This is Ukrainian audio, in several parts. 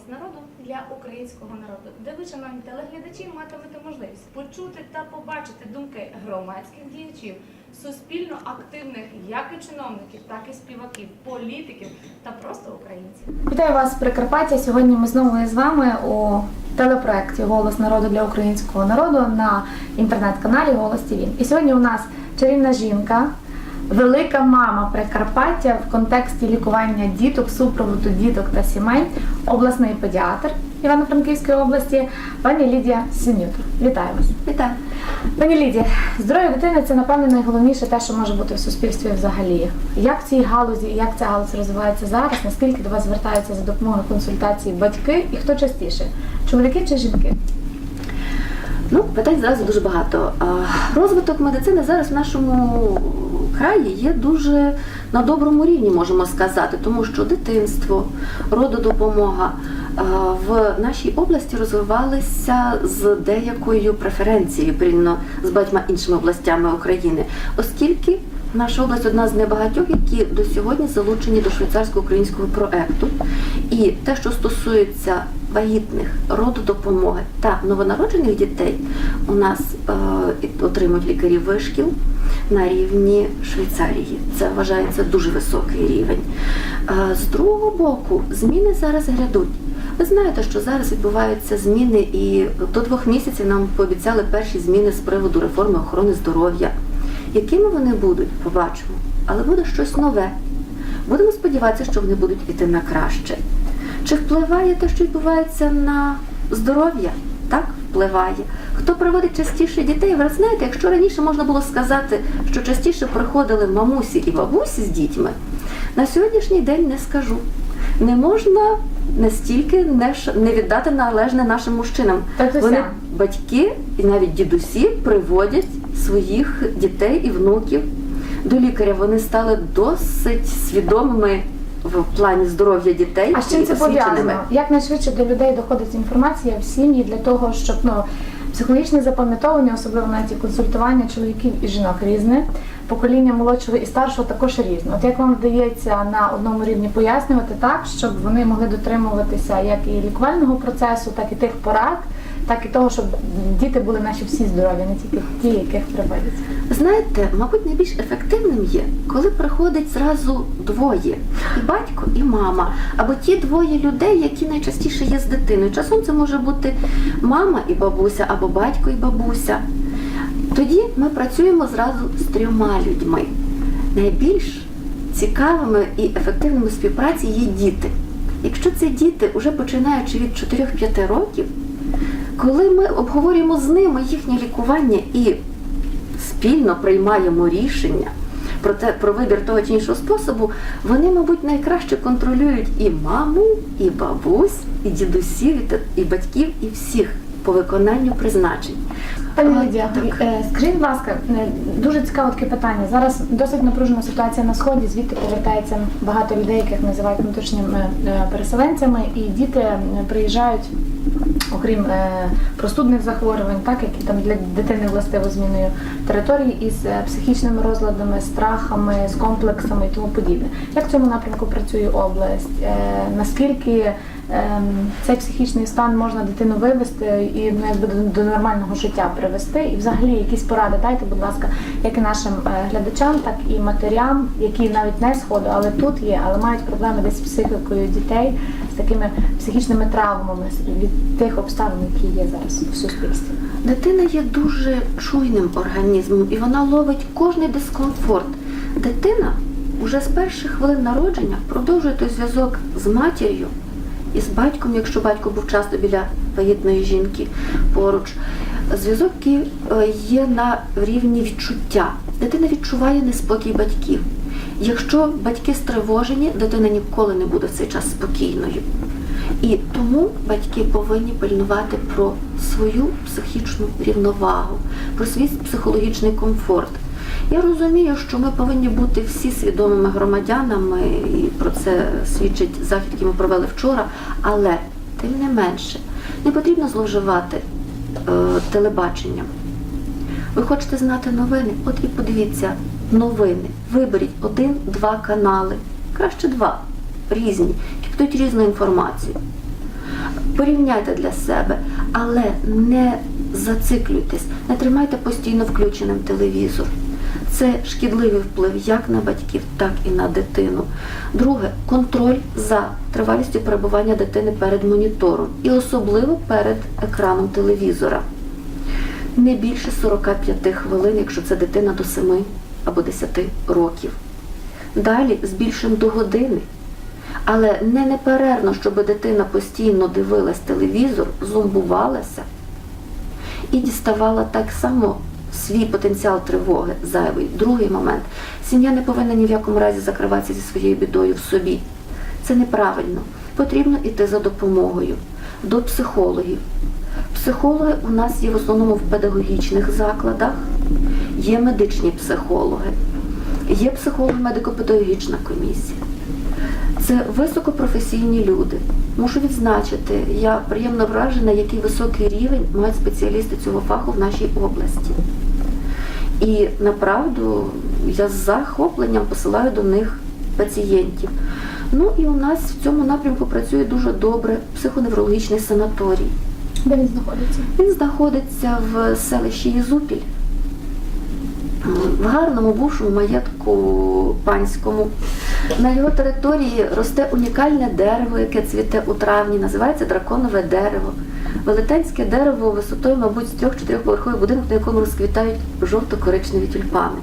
Голос народу для українського народу, де ви, шановні телеглядачі, матимете можливість почути та побачити думки громадських діячів, суспільно активних як і чиновників, так і співаків, політиків та просто українців. Вітаю вас Прикарпаття. Сьогодні ми знову з вами у телепроекті Голос народу для українського народу на інтернет-каналі Голос ТВ. І сьогодні у нас чарівна жінка, велика мама Прикарпаття в контексті лікування діток, супроводу діток та сімей, обласний педіатр Івано-Франківської області, пані Лідія Синютор. Вітаю вас. Вітаю. Пані Лідія, здоров'я дитини це напевне найголовніше те, що може бути в суспільстві взагалі. Як в цій галузі, як ця галузь розвивається зараз? Наскільки до вас звертаються за допомогою консультацій батьки і хто частіше? Чоловіки чи жінки? Ну, питань зразу дуже багато. Розвиток медицини зараз в нашому краї є дуже на доброму рівні, можемо сказати, тому що дитинство, рододопомога а, в нашій області розвивалися з деякою преференцією порівняно з багатьма іншими областями України, оскільки наша область одна з небагатьох, які до сьогодні залучені до швейцарсько-українського проекту. І те, що стосується вагітних, рододопомоги та новонароджених дітей, у нас е, отримують лікарі вишкіл на рівні Швейцарії. Це вважається дуже високий рівень. Е, з другого боку, зміни зараз грядуть. Ви знаєте, що зараз відбуваються зміни, і до двох місяців нам пообіцяли перші зміни з приводу реформи охорони здоров'я. Якими вони будуть, побачимо. Але буде щось нове. Будемо сподіватися, що вони будуть іти на краще. Чи впливає те, що відбувається на здоров'я? Так, впливає. Хто приводить частіше дітей? Ви знаєте, якщо раніше можна було сказати, що частіше приходили мамусі і бабусі з дітьми, на сьогоднішній день не скажу. Не можна настільки не, віддати належне нашим мужчинам. Татусям. Вони батьки і навіть дідусі приводять своїх дітей і внуків до лікаря. Вони стали досить свідомими в плані здоров'я дітей. А з чим це пов'язано? Як найшвидше до людей доходить інформація в сім'ї для того, щоб ну психологічне запам'ятовування, особливо навіть і консультування чоловіків і жінок різне, покоління молодшого і старшого також різне. От як вам вдається на одному рівні пояснювати так, щоб вони могли дотримуватися як і лікувального процесу, так і тих порад, так і того, щоб діти були наші всі здорові, не тільки ті, яких приводяться. Знаєте, мабуть, найбільш ефективним є, коли приходить зразу двоє: і батько, і мама, або ті двоє людей, які найчастіше є з дитиною. Часом це може бути мама і бабуся, або батько і бабуся. Тоді ми працюємо зразу з трьома людьми. Найбільш цікавими і ефективними співпраці є діти. Якщо це діти, уже починаючи від 4-5 років, коли ми обговорюємо з ними їхнє лікування і спільно приймаємо рішення про те, про вибір того чи іншого способу, вони, мабуть, найкраще контролюють і маму, і бабусь, і дідусів, і, і батьків, і всіх по виконанню призначень. Пані Лідія, е, скажіть, будь ласка, е, дуже цікаве таке питання. Зараз досить напружена ситуація на сході, звідти повертається багато людей, яких називають внутрішніми е, переселенцями, і діти приїжджають, окрім е, простудних захворювань, так які там для дитини властиво зміною території із е, психічними розладами, страхами, з комплексами і тому подібне. Як в цьому напрямку працює область? Е, Наскільки цей психічний стан можна дитину вивести і ну, якби до, до нормального життя привести. І взагалі якісь поради дайте, будь ласка, як і нашим е, глядачам, так і матерям, які навіть не сходу, але тут є, але мають проблеми десь з психікою дітей, з такими психічними травмами від тих обставин, які є зараз в суспільстві. Дитина є дуже чуйним організмом і вона ловить кожний дискомфорт. Дитина уже з перших хвилин народження продовжує той зв'язок з матір'ю і з батьком, якщо батько був часто біля вагітної жінки поруч. Зв'язок е, є на рівні відчуття. Дитина відчуває неспокій батьків. Якщо батьки стривожені, дитина ніколи не буде в цей час спокійною. І тому батьки повинні пильнувати про свою психічну рівновагу, про свій психологічний комфорт. Я розумію, що ми повинні бути всі свідомими громадянами, і про це свідчить захід, який ми провели вчора. Але тим не менше не потрібно зловживати е, телебаченням. Ви хочете знати новини? От і подивіться новини. Виберіть один-два канали, краще два різні, які використовують різну інформацію. Порівняйте для себе, але не зациклюйтесь, не тримайте постійно включеним телевізор. Це шкідливий вплив як на батьків, так і на дитину. Друге контроль за тривалістю перебування дитини перед монітором і особливо перед екраном телевізора. Не більше 45 хвилин, якщо це дитина до 7 або 10 років. Далі збільшимо до години. Але не неперервно, щоб дитина постійно дивилась телевізор, зомбувалася і діставала так само свій потенціал тривоги зайвий. Другий момент. Сім'я не повинна ні в якому разі закриватися зі своєю бідою в собі. Це неправильно. Потрібно йти за допомогою до психологів. Психологи у нас є в основному в педагогічних закладах, є медичні психологи, є психолог медико-педагогічна комісія. Це високопрофесійні люди. Мушу відзначити, я приємно вражена, який високий рівень мають спеціалісти цього фаху в нашій області. І направду я з захопленням посилаю до них пацієнтів. Ну і у нас в цьому напрямку працює дуже добре психоневрологічний санаторій. Де він знаходиться? Він знаходиться в селищі Єзупіль, в гарному бувшому маєтку панському. На його території росте унікальне дерево, яке цвіте у травні, називається драконове дерево. Велетенське дерево висотою, мабуть, з трьох-чотирьохповерховий будинок, на якому розквітають жовто-коричневі тюльпани.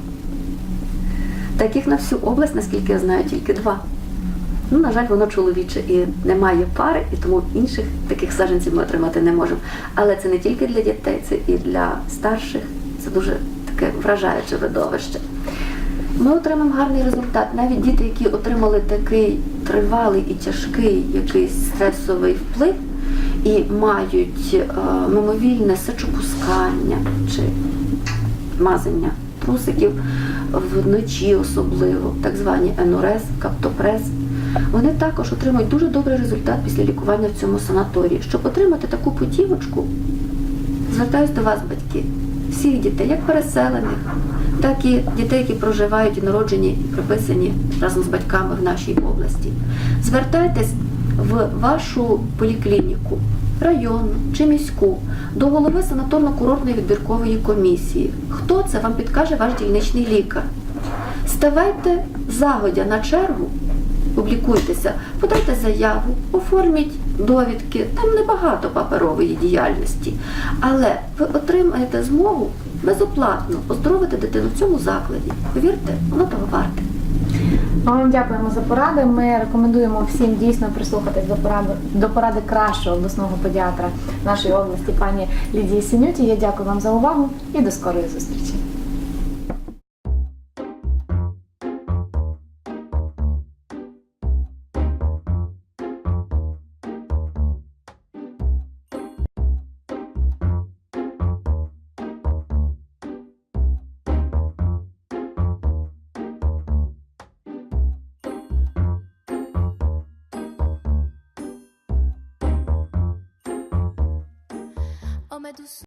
Таких на всю область, наскільки я знаю, тільки два. Ну, на жаль, воно чоловіче і немає пари, і тому інших таких саджанців ми отримати не можемо. Але це не тільки для дітей, це і для старших. Це дуже таке вражаюче видовище. Ми отримаємо гарний результат. Навіть діти, які отримали такий тривалий і тяжкий якийсь стресовий вплив і мають е, мимовільне сечопускання чи мазання трусиків вночі особливо, так звані енурез, каптопрес. Вони також отримують дуже добрий результат після лікування в цьому санаторії. Щоб отримати таку путівочку, звертаюсь до вас, батьки, всіх дітей, як переселених, так і дітей, які проживають і народжені і приписані разом з батьками в нашій області. Звертайтесь в вашу поліклініку, районну чи міську, до голови санаторно-курортної відбіркової комісії. Хто це вам підкаже ваш дільничний лікар? Ставайте загодя на чергу, публікуйтеся, подайте заяву, оформіть довідки. Там небагато паперової діяльності, але ви отримаєте змогу безоплатно оздоровити дитину в цьому закладі. Повірте, воно того варте. Ми вам дякуємо за поради. Ми рекомендуємо всім дійсно прислухатись до поради до поради кращого обласного педіатра нашої області, пані Лідії Синюті. Я дякую вам за увагу і до скорої зустрічі. Oh ma douce